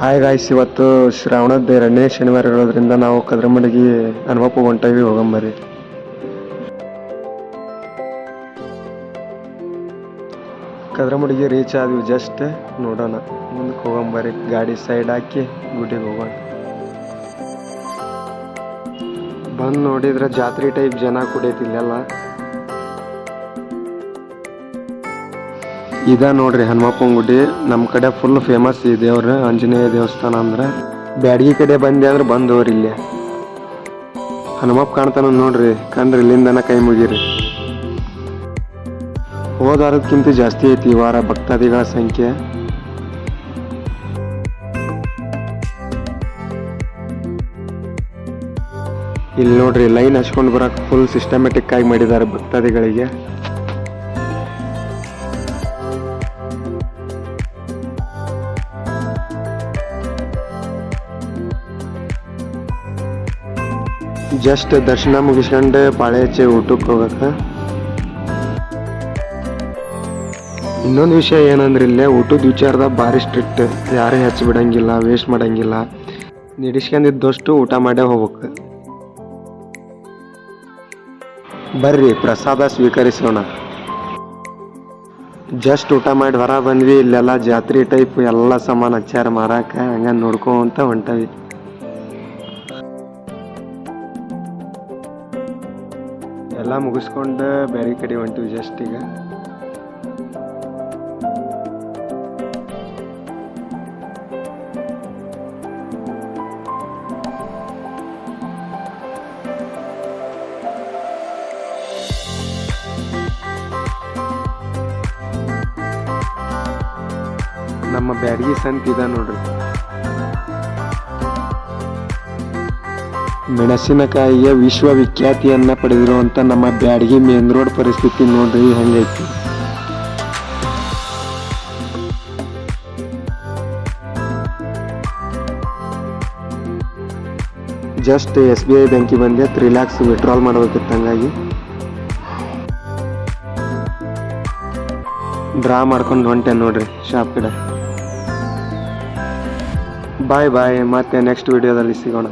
Hi guys ಇವತ್ತು ಶ್ರಾವಣದ ಎರಡನೇ ಶನಿವಾರ ಇರೋದ್ರಿಂದ ನಾವು ಕದ್ರಮಡಿಗೆ ಹನುಮಪ್ಪ ಹೊಂಟವಿ ಹೋಗಂಬರಿ ಕದ್ರಮಡಿಗೆ ರೀಚ್ ಆದ್ವಿ ಜಸ್ಟ್ ನೋಡೋಣ. ಮುಂದಕ್ಕೆ ಹೋಗಂಬರಿ ಗಾಡಿ ಸೈಡ್ ಹಾಕಿ ಗುಡಿಗೆ ಹೋಗೋಣ. ಬಂದು ನೋಡಿದ್ರೆ ಜಾತ್ರೆ ಟೈಪ್ ಜನ ಕುಡಿಯತಿಲ್ಲೆಲ್ಲ ಇದ ನೋಡ್ರಿ ಹನುಮಪ್ಪನ ಗುಡಿ. ನಮ್ಮ ಕಡೆ ಫುಲ್ ಫೇಮಸ್ ಈ ದೇವ್ರ ಆಂಜನೇಯ ದೇವಸ್ಥಾನ ಅಂದ್ರೆ. ಬ್ಯಾಡಗಿ ಕಡೆ ಬಂದೆ ಅಂದ್ರೆ ಬಂದವ್ರಿ ಇಲ್ಲಿ. ಹನುಮಪ್ಪ ಕಾಣ್ತಾನ ನೋಡ್ರಿ, ಕಂಡ್ರಿ ಇಲ್ಲಿಂದನ ಕೈ ಮುಗಿರಿ. ಹೋದಾರದಕ್ಕಿಂತ ಜಾಸ್ತಿ ಐತಿ ಈ ವಾರ ಭಕ್ತಾದಿಗಳ ಸಂಖ್ಯೆ. ಇಲ್ಲಿ ನೋಡ್ರಿ, ಲೈನ್ ಹಚ್ಕೊಂಡು ಬರಕ್ ಫುಲ್ ಸಿಸ್ಟಮೆಟಿಕ್ ಆಗಿ ಮಾಡಿದ್ದಾರೆ ಭಕ್ತಾದಿಗಳಿಗೆ. ಜಸ್ಟ್ ದರ್ಶನ ಮುಗಿಸ್ಕೊಂಡು ಪಾಳೆ ಹಚ್ಚಿ ಊಟಕ್ಕೆ ಹೋಗಕ್ಕೆ. ಇನ್ನೊಂದು ವಿಷಯ ಏನಂದ್ರೆ ಇಲ್ಲೇ ಊಟದ ವಿಚಾರದಾಗ ಭಾರಿ ಸ್ಟ್ರಿಕ್ಟ್ ಯಾರೇ ಹೆಚ್ಚು ಬಿಡಂಗಿಲ್ಲ ವೇಸ್ಟ್ ಮಾಡಂಗಿಲ್ಲ. ನಿಡಿಸ್ಕೊಂಡಿದ್ದಷ್ಟು ಊಟ ಮಾಡೇ ಹೋಗ್ಬೇಕು. ಬರ್ರಿ, ಪ್ರಸಾದ ಸ್ವೀಕರಿಸೋಣ. ಜಸ್ಟ್ ಊಟ ಮಾಡಿ ಹೊರ ಬಂದ್ವಿ, ಇಲ್ಲೆಲ್ಲ ಜಾತ್ರೆ ಟೈಪ್ ಎಲ್ಲ ಸಾಮಾನು ಹಚ್ಚಾರ ಮಾರಾಕ, ಹಂಗ ನೋಡ್ಕೊಂತ ಹೊಂಟವಿ. ಎಲ್ಲ ಮುಗಿಸ್ಕೊಂಡು ಬೇರೆ ಕಡೆ ಹೊಂಟಿವಿ ಜಸ್ಟ್ ಈಗ. ನಮ್ಮ ಬ್ಯಾಡಗಿ ಸಂತ ನೋಡ್ರಿ. ಮೆಣಸಿನಕಾಯಿಯ ವಿಶ್ವವಿಖ್ಯಾತಿಯನ್ನ ಪಡೆದಿರುವಂಥ ನಮ್ಮ ಬ್ಯಾಡಗಿ ಮೇನ್ ರೋಡ್ ಪರಿಸ್ಥಿತಿ ನೋಡ್ರಿ ಹೆಂಗೈತಿ. ಜಸ್ಟ್ ಎಸ್ ಬಿ ಐ ಬ್ಯಾಂಕಿಗೆ ಬಂದೆ ತ್ರೀ ಲ್ಯಾಕ್ಸ್ ವಿಡ್ರಾಲ್ ಮಾಡ್ಬೇಕಿತ್ತು ಹಂಗಾಗಿ ಡ್ರಾ ಮಾಡ್ಕೊಂಡು ಹೊಂಟೆ ನೋಡ್ರಿ ಶಾಪ್ ಕಡೆ ಬಾಯ್ ಬಾಯ್ ಮತ್ತೆ ನೆಕ್ಸ್ಟ್ ವಿಡಿಯೋದಲ್ಲಿ ಸಿಗೋಣ.